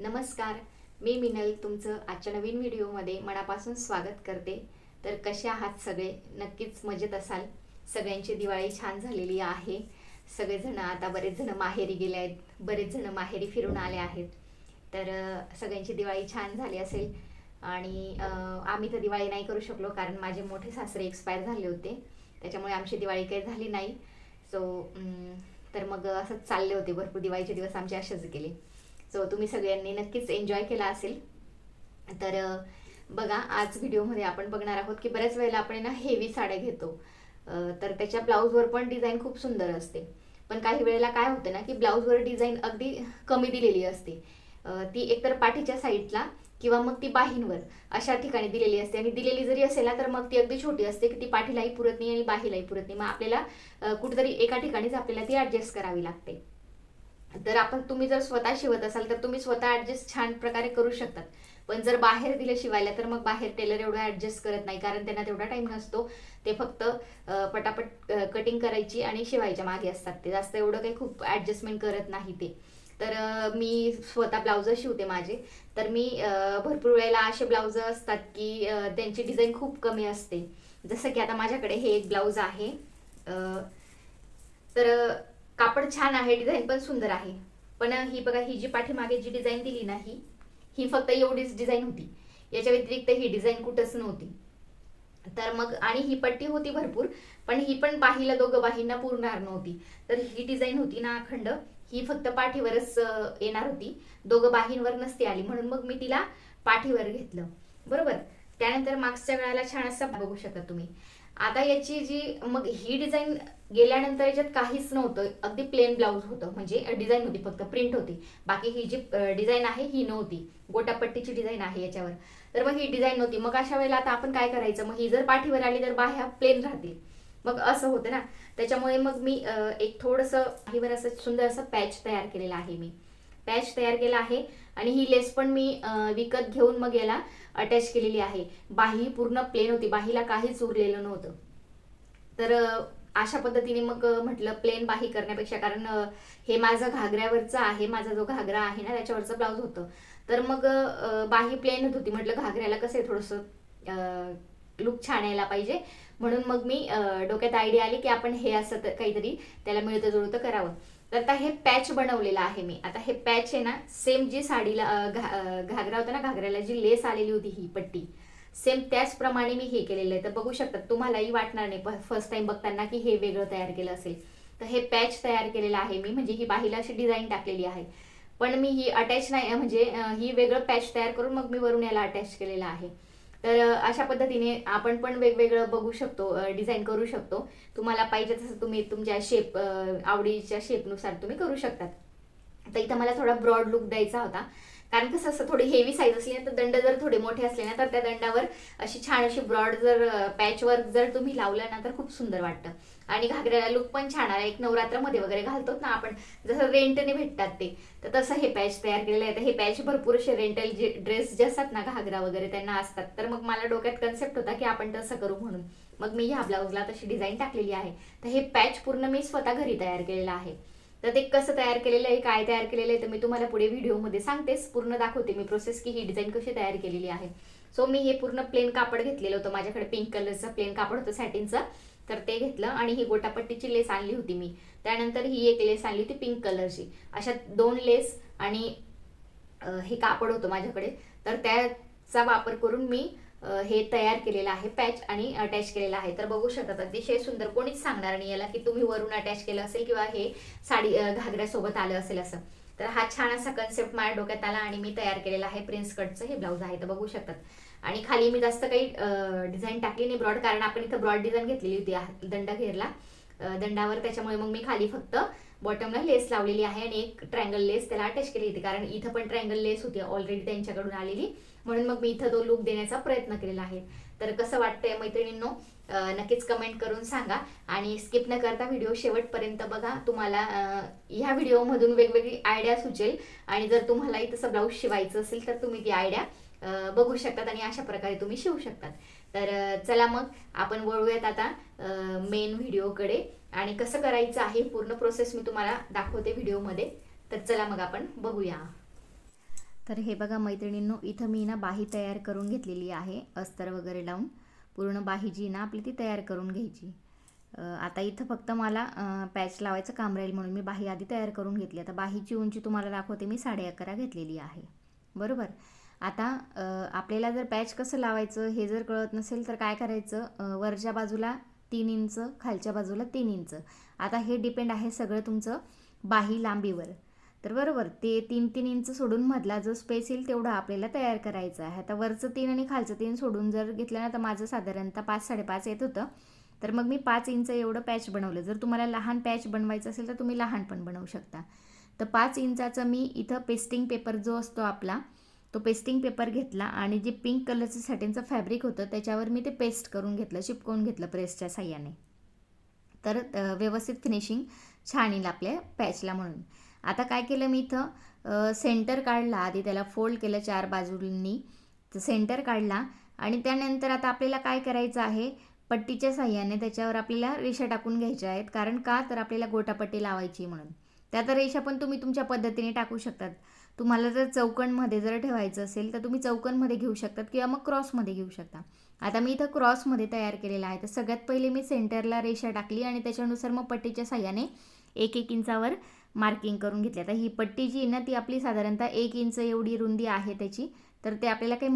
नमस्कार मी मिनल तुमचं आजच्या नवीन व्हिडिओमध्ये मनापासून स्वागत करते. तर कसे आहात सगळे? नक्कीच मजेत असाल. सगळ्यांची दिवाळी छान झालेली आहे. सगळेजण आता बरेच जण माहेरी गेले आहेत. बरेच जण माहेरी फिरून आले आहेत. तर सगळ्यांची दिवाळी छान झाली असेल. आणि आम्ही तर दिवाळी नाही करू शकलो कारण माझे मोठे सासरे एक्सपायर झाले होते. त्याच्यामुळे आमची दिवाळी काही झाली नाही. सो तर मग असंच चालले होते. भरपूर दिवाळीचे दिवस आमचे असेच गेले. सो तुम्ही सगळ्यांनी नक्कीच एन्जॉय केला असेल. तर बघा आज व्हिडिओमध्ये आपण बघणार आहोत की बऱ्याच वेळेला आपण ना हेवी साड्या घेतो. तर त्याच्या ब्लाऊजवर पण डिझाईन खूप सुंदर असते. पण काही वेळेला काय होतं ना की ब्लाऊजवर डिझाईन अगदी कमी दिलेली असते. ती एकतर पाठीच्या साईडला किंवा मग ती बाहींवर अशा ठिकाणी दिलेली असते. आणि दिलेली जरी असेल ना तर मग ती अगदी छोटी असते की ती पाठीलाही पुरत नाही आणि बाहीलाही पुरत नाही. मग आपल्याला कुठेतरी एका ठिकाणीच आपल्याला ती ॲडजस्ट करावी लागते. तर आपण तुम्ही जर स्वतः शिवत असाल तर तुम्ही स्वतः ऍडजस्ट छान प्रकारे करू शकतात. पण जर बाहेर दिलं शिवायला तर मग बाहेर टेलर एवढं ऍडजस्ट करत नाही कारण त्यांना तेवढा टाइम नसतो. ते फक्त पटापट कटिंग करायची आणि शिवायच्या मागे असतात. ते जास्त एवढं काही खूप ऍडजस्टमेंट करत नाही ते. तर मी स्वतः ब्लाउज शिवते माझे. तर मी भरपूर वेळेला असे ब्लाउज असतात की त्यांची डिझाईन खूप कमी असते. जसं की आता माझ्याकडे हे एक ब्लाउज आहे. तर कापड छान आहे डिझाईन पण सुंदर आहे. पण ही बघा ही जी पाठीमागे जी डिझाईन दिली ना ही ही फक्त एवढीच डिझाईन होती. याच्या व्यतिरिक्त ही डिझाईन कुठंच नव्हती. तर मग आणि ही पट्टी होती भरपूर पण ही पण बाहीला दोघं बाहींना पुरणार नव्हती. तर ही डिझाईन होती ना अखंड ही फक्त पाठीवरच येणार होती. दोघं बाहींवर नसती आली म्हणून मग मी तिला पाठीवर घेतलं. बरोबर? त्यानंतर मागच्या वेळाला छान असा बघू शकता तुम्ही. आता याची जी मग ही डिझाईन गेल्यानंतर याच्यात काहीच नव्हतं. अगदी प्लेन ब्लाऊज होतं. म्हणजे डिझाईन होती फक्त प्रिंट होती. बाकी ही जी डिझाईन आहे ही नव्हती. गोटापट्टीची डिझाईन आहे याच्यावर. तर मग ही डिझाईन नव्हती. मग अशा वेळेला आता आपण काय करायचं? मग ही जर पाठीवर आली तर बाह्या प्लेन राहतील. मग असं होतं ना. त्याच्यामुळे मग मी एक थोडंसं पाठीवर असं सुंदर असं पॅच तयार केलेलं आहे मी. पॅच तयार केला आहे आणि ही लेस पण मी विकत घेऊन मग याला अटॅच केलेली आहे. बाही पूर्ण प्लेन होती. बाहीला काहीच उरलेलं नव्हतं. तर अशा पद्धतीने मग म्हटलं प्लेन बाही करण्यापेक्षा कारण हे माझं घागऱ्यावरचं आहे माझा जो घागरा आहे ना त्याच्यावरचं ब्लाऊज होतं. तर मग बाही प्लेनच होती म्हटलं घागऱ्याला कसं आहे थोडंसं लुक छान यायला पाहिजे. म्हणून मग मी डोक्यात आयडिया आली की आपण हे असं काहीतरी त्याला मिळतं जुळतं करावं. तर आता हे पॅच बनवलेलं आहे मी. आता हे पॅच आहे ना सेम जी साडीला घागरा होता ना घागऱ्याला जी लेस आलेली होती ही पट्टी. सेम त्याचप्रमाणे मी हे केलेलं आहे. तर बघू शकतात तुम्हालाही वाटणार नाही फर्स्ट टाइम बघताना की हे वेगळं तयार केलं असेल. तर हे पॅच तयार केलेलं आहे मी म्हणजे ही बाहीला अशी डिझाईन टाकलेली आहे. पण मी ही अटॅच नाही म्हणजे ही वेगळं पॅच तयार करून मग मी वरून याला अटॅच केलेलं आहे. तर अशा पद्धतीने आपण पण वेगवेगळं बघू शकतो डिझाईन करू शकतो. तुम्हाला पाहिजे तसं तुम्ही तुमच्या शेप आवडीच्या शेपनुसार तुम्ही करू शकतात. तर इथं मला थोडा ब्रॉड लुक द्यायचा होता. कारण कसं असं थोडी हेवी साईज असली ना तर दंड जर थोडे मोठे असले ना तर त्या दंडावर अशी छान अशी ब्रॉड जर पॅच वर्क जर तुम्ही लावलं ना तर खूप सुंदर वाटतं. आणि घागऱ्याला लुक पण छान आला. एक नवरात्रामध्ये वगैरे घालतो ना आपण जसं रेंटने भेटतात ते तर तसं हे पॅच तयार केलेलं आहे. तर हे पॅच भरपूर असे रेंटल जे ड्रेस जे असतात ना घागरा वगैरे त्यांना असतात. तर मग मला डोक्यात कन्सेप्ट होता की आपण तसं करू म्हणून. मग मी ह्या ब्लाऊजला तशी डिझाईन टाकलेली आहे. तर हे पॅच पूर्ण मी स्वतः घरी तयार केलेलं आहे. तर ते कसं तयार केलेलं आहे काय तयार केलेलं आहे तर मी तुम्हाला पुढे व्हिडिओमध्ये सांगतेच. पूर्ण दाखवते मी प्रोसेस की ही डिझाईन कशी तयार केलेली आहे. सो मी हे पूर्ण प्लेन कापड घेतलेलं होतं. माझ्याकडे पिंक कलरचं प्लेन कापड होतं सॅटिनचं तर ते घेतलं आणि ही गोटापट्टीची लेस आणली होती मी. त्यानंतर ही एक लेस आणली होती पिंक कलरची अशा दोन लेस आणि हे कापड होतं माझ्याकडे. तर त्याचा वापर करून मी हे तयार केलेलं आहे पॅच आणि अटॅच केलेलं आहे. तर बघू शकतात अतिशय सुंदर कोणीच सांगणार नाही याला की तुम्ही वरून अटॅच केलं असेल किंवा हे साडी घागऱ्यासोबत आलं असेल असं. तर हा छान असा कन्सेप्ट माझ्या डोक्यात आला आणि मी तयार केलेला आहे प्रिन्स कटचं हे ब्लाऊज आहे तर बघू शकतात. आणि खाली मी जास्त काही डिझाईन टाकली नाही ब्रॉड कारण आपण इथं ब्रॉड डिझाईन घेतलेली होती दंड घेरला दंडावर त्याच्यामुळे मग मी खाली फक्त बॉटमला लेस लावलेली आहे आणि एक ट्रँगल लेस त्याला अटॅच केली होती. कारण इथं पण ट्रँगल लेस होती. ऑलरेडी त्यांच्याकडून आलेली. म्हणून मग मी इथं तो लुक देण्याचा प्रयत्न केलेला आहे. तर कसं वाटतंय मैत्रिणींनो? नक्कीच कमेंट करून सांगा. आणि स्किप न करता व्हिडिओ शेवटपर्यंत बघा. तुम्हाला ह्या व्हिडिओमधून वेगवेगळी आयडिया सुचेल. आणि जर तुम्हाला इथं ब्लाऊज शिवायचं असेल तर तुम्ही ती आयडिया बघू शकतात आणि अशा प्रकारे तुम्ही शिवू शकतात. तर चला मग आपण वळूयात आता मेन व्हिडिओकडे आणि कसं करायचं आहे पूर्ण प्रोसेस मी तुम्हाला दाखवते व्हिडिओमध्ये तर चला मग आपण बघूया. तर हे बघा मैत्रिणींनो इथं मी ना बाही तयार करून घेतलेली आहे अस्तर वगैरे लावून. पूर्ण बाही जी ना आपली ती तयार करून घ्यायची. आता इथं फक्त मला पॅच लावायचं काम राहील म्हणून मी बाही आधी तयार करून घेतली. आता बाहीची उंची तुम्हाला दाखवते मी साडे अकरा घेतलेली आहे. बरोबर? आता आपल्याला जर पॅच कसं लावायचं हे जर कळत नसेल तर काय करायचं? वरच्या बाजूला तीन इंच खालच्या बाजूला तीन इंच. आता हे डिपेंड आहे सगळं तुमचं बाही लांबीवर. तर बरोबर ते तीन तीन इंच सोडून मधला जो स्पेस येईल तेवढा आपल्याला तयार करायचा आहे. आता वरचं तीन आणि खालचं तीन सोडून जर घेतलं ना तर माझं साधारणतः पाच साडेपाच येत होतं. तर मग मी पाच इंच एवढं पॅच बनवलं. जर तुम्हाला लहान पॅच बनवायचं असेल तर तुम्ही लहान पण बनवू शकता. तर पाच इंचाचं मी इथं पेस्टिंग पेपर जो असतो आपला तो पेस्टिंग पेपर घेतला आणि जे पिंक कलरचं सॅटिनचं फॅब्रिक होतं त्याच्यावर मी ते पेस्ट करून घेतलं चिपकवून घेतलं प्रेसच्या साह्याने. तर व्यवस्थित फिनिशिंग छान येईल आपल्या पॅचला म्हणून. आता काय केलं मी इथं? सेंटर काढला आधी त्याला फोल्ड केलं चार बाजूंनी. तर सेंटर काढला आणि त्यानंतर आता आपल्याला काय करायचं आहे? पट्टीच्या साह्याने त्याच्यावर आपल्याला रेषा टाकून घ्यायच्या आहेत. कारण का? तर आपल्याला गोटापट्टी लावायची म्हणून. त्यात रेषा पण तुम्ही तुमच्या पद्धतीने टाकू शकतात. तुम्हाला जर चौकणमध्ये जर ठेवायचं असेल तर तुम्ही चौकणमध्ये घेऊ शकतात किंवा मग क्रॉसमध्ये घेऊ शकता. आता मी इथं क्रॉसमध्ये तयार केलेला आहे. तर सगळ्यात पहिले मी सेंटरला रेषा टाकली आणि त्याच्यानुसार मग पट्टीच्या साह्याने एक एक इंचावर मार्किंग करून घेतली. आता ही पट्टी जी आहे ना ती आपली साधारणतः एक इंच एवढी रुंदी आहे त्याची. तर ते आपल्याला काही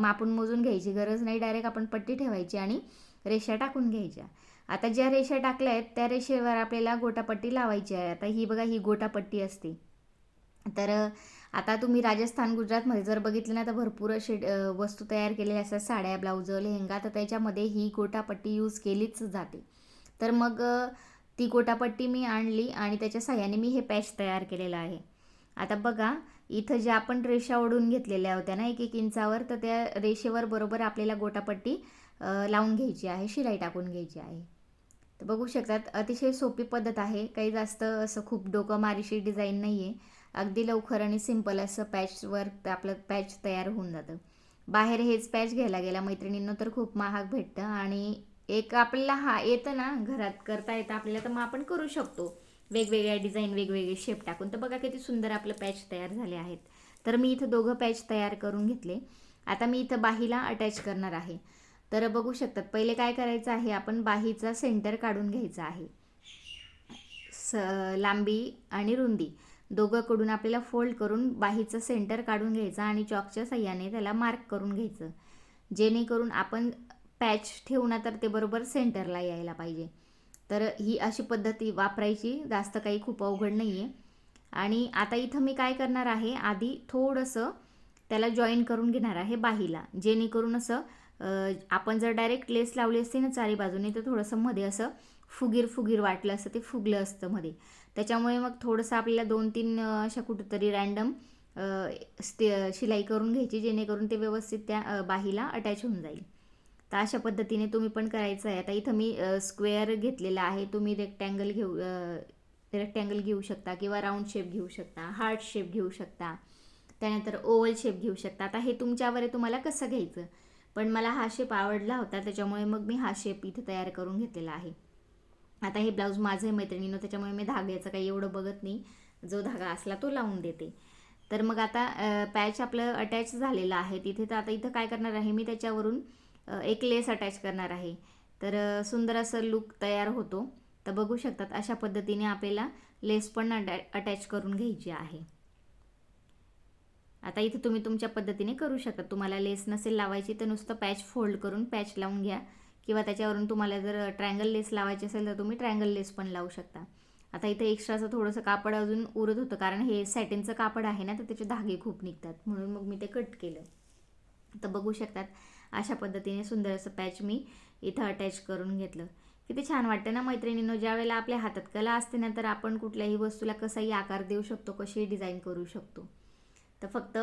मापून मोजून घ्यायची गरज नाही. डायरेक्ट आपण पट्टी ठेवायची आणि रेषा टाकून घ्यायच्या. आता ज्या रेषा टाकल्या आहेत त्या रेषेवर आपल्याला गोटापट्टी लावायची आहे. आता ही बघा ही गोटापट्टी असते. तर आता तुम्ही राजस्थान गुजरातमध्ये जर बघितलं ना तर भरपूर असे वस्तू तयार केलेल्या असतात. साड्या ब्लाऊज लेहंगा तर त्याच्यामध्ये ही गोटापट्टी यूज केलीच जाते. तर मग ती गोटापट्टी मी आणली आणि त्याच्या साह्याने मी हे पॅच तयार केलेलं आहे. आता बघा इथं ज्या आपण रेषा ओढून घेतलेल्या होत्या ना एक एक इंचावर तर त्या रेषेवर बरोबर आपल्याला गोटापट्टी लावून घ्यायची आहे शिलाई टाकून घ्यायची आहे. तर बघू शकतात अतिशय सोपी पद्धत आहे. काही जास्त असं खूप डोकं मारीशी डिझाईन नाही आहे अगदी लवकर आणि सिंपल असं पॅचवर आपलं पॅच तयार होऊन जातं. बाहेर हेच पॅच घ्यायला गेला मैत्रिणींना तर खूप महाग भेटतं आणि एक आपल्याला हा येतं ना घरात करता येतं आपल्याला तर मग आपण करू शकतो. वेगवेगळ्या डिझाईन वेगवेगळे शेप टाकून. तर बघा किती सुंदर आपलं पॅच तयार झाले आहेत. तर मी इथं दोघं पॅच तयार करून घेतले. आता मी इथं बाहीला अटॅच करणार आहे. तर बघू शकतात पहिले काय करायचं आहे आपण बाहीचा सेंटर काढून घ्यायचा आहे. स लांबी आणि रुंदी. दोघंकडून आपल्याला फोल्ड करून बाहीचं सेंटर काढून घ्यायचं आणि चॉकच्या सह्याने त्याला मार्क करून घ्यायचं. जेणेकरून आपण पॅच ठेवू ना तर ते बरोबर सेंटरला यायला पाहिजे. तर ही अशी पद्धती वापरायची. जास्त काही खूप अवघड नाही आहे आणि आता इथं मी काय करणार आहे? आधी थोडंसं त्याला जॉईन करून घेणार आहे बाहीला. जेणेकरून असं आपण जर डायरेक्ट लेस लावली असते ना चारी बाजूने तर थोडंसं मध्ये असं फुगीर फुगीर वाटलं असतं ते फुगलं असतं मध्ये. त्याच्यामुळे मग थोडंसं आपल्याला दोन तीन अशा कुठंतरी रॅन्डम स्टे शिलाई करून घ्यायची जेणेकरून ते व्यवस्थित त्या बाहीला अटॅच होऊन जाईल. तर अशा पद्धतीने तुम्ही पण करायचं आहे. आता इथं मी स्क्वेअर घेतलेला आहे. तुम्ही रेक्टँगल घेऊ रेक्टँगल घेऊ शकता किंवा राऊंड शेप घेऊ शकता हार्ट शेप घेऊ शकता. त्यानंतर ओवल शेप घेऊ शकता. आता हे तुमच्यावर आहे तुम्हाला कसं घ्यायचं? पण मला हा शेप आवडला होता. त्याच्यामुळे मग मी हा शेप इथे तयार करून घेतलेला आहे. आता हे ब्लाऊज माझं आहे मैत्रिणीनं त्याच्यामुळे मी धाग्याचं काही एवढं बघत नाही. जो धागा असला तो लावून देते. तर मग आता पॅच आपलं अटॅच झालेलं आहे. तिथे तर आता इथं काय करणार आहे मी? त्याच्यावरून एक लेस अटॅच करणार आहे. तर सुंदर असं लुक तयार होतो. तर बघू शकतात अशा पद्धतीने आपल्याला लेस पण अटॅ अटॅच करून घ्यायची आहे. आता इथं तुम्ही तुमच्या पद्धतीने करू शकता. तुम्हाला लेस नसेल लावायची तर नुसतं पॅच फोल्ड करून पॅच लावून घ्या. किंवा त्याच्यावरून तुम्हाला जर ट्रँगल लेस लावायची असेल तर तुम्ही ट्रँगल लेस पण लावू शकता. आता इथं एक्स्ट्राचं थोडंसं कापड अजून उरत होतं कारण हे सॅटिनचं कापड आहे ना तर त्याचे धागे खूप निघतात. म्हणून मग मी ते कट केलं. तर बघू शकतात अशा पद्धतीने सुंदर असं पॅच मी इथं अटॅच करून घेतलं. किती छान वाटतं ना मैत्रिणींनो ज्या वेळेला आपल्या हातात कला असते ना तर आपण कुठल्याही वस्तूला कसाही आकार देऊ शकतो कशी डिझाईन करू शकतो. तर फक्त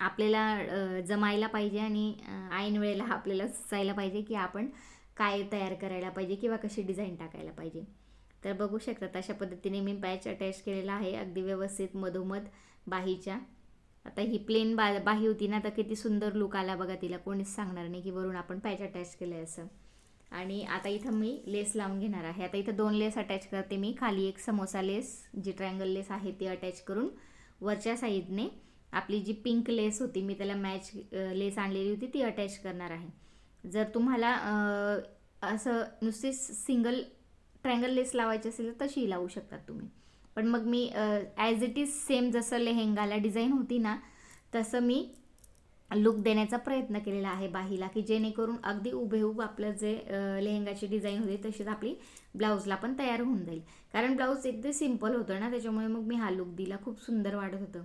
आपल्याला जमायला पाहिजे आणि ऐन वेळेला आपल्याला सुचायला पाहिजे की आपण काय तयार करायला पाहिजे किंवा कशी डिझाईन टाकायला पाहिजे. तर बघू शकतात अशा पद्धतीने मी पॅच अटॅच केलेला आहे अगदी व्यवस्थित मधोमध बाहीच्या. आता ही प्लेन बा बाही होती ना तर किती सुंदर लुक आला बघा तिला कोणीच सांगणार नाही की वरून आपण पॅच अटॅच केलं आहे असं. आणि आता इथं मी लेस लावून घेणार आहे. आता इथं दोन लेस अटॅच करते मी. खाली एक समोसा लेस जी ट्रायंगल लेस आहे ती अटॅच करून वरच्या साईडने आपली जी पिंक लेस होती मी त्याला मॅच लेस आणलेली होती ती अटॅच करणार आहे. जर तुम्हाला असं नुसती सिंगल ट्रँगल लेस लावायची असेल तर तशीही लावू शकतात तुम्ही. पण मग मी ॲज इट इज सेम जसं लेहेंगाला डिझाईन होती ना तसं मी लुक देण्याचा प्रयत्न केलेला आहे बाहीला की जेणेकरून अगदी उभेहूब आपलं जे लेहंगाची डिझाईन होती तशीच आपली ब्लाऊजला पण तयार होऊन जाईल. कारण ब्लाऊज एकदम सिंपल होतं ना त्याच्यामुळे मग मी हा लुक दिला खूप सुंदर वाटत होतं.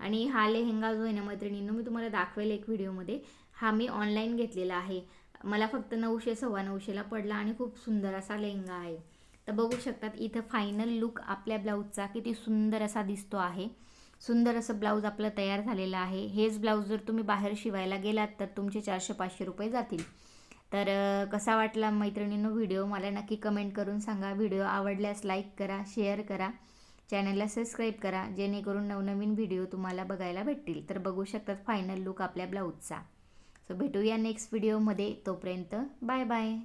आणि हा लेहेंगा जो आहे ना मैत्रिणींनो मी तुम्हाला दाखवेल एक व्हिडिओमध्ये. हा मी ऑनलाईन घेतलेला आहे. मला फक्त नऊशे सव्वा नऊशेला पडला आणि खूप सुंदर असा लेहंगा आहे. तर बघू शकतात इथं फायनल लुक आपल्या ब्लाऊजचा किती सुंदर असा दिसतो आहे. सुंदर असं ब्लाऊज आपलं तयार झालेलं आहे. हेच ब्लाऊज जर तुम्ही बाहेर शिवायला गेलात तर तुमचे चारशे पाचशे रुपये जातील. तर कसा वाटला मैत्रिणींनो व्हिडिओ? मला नक्की कमेंट करून सांगा. व्हिडिओ आवडल्यास लाईक करा शेअर करा. चॅनलला सबस्क्राईब करा जेणेकरून नवनवीन व्हिडिओ तुम्हाला बघायला भेटतील. तर बघू शकतात फायनल लुक आपल्या ब्लाऊजचा. सो भेटूया नेक्स्ट व्हिडिओमध्ये. तोपर्यंत बाय बाय.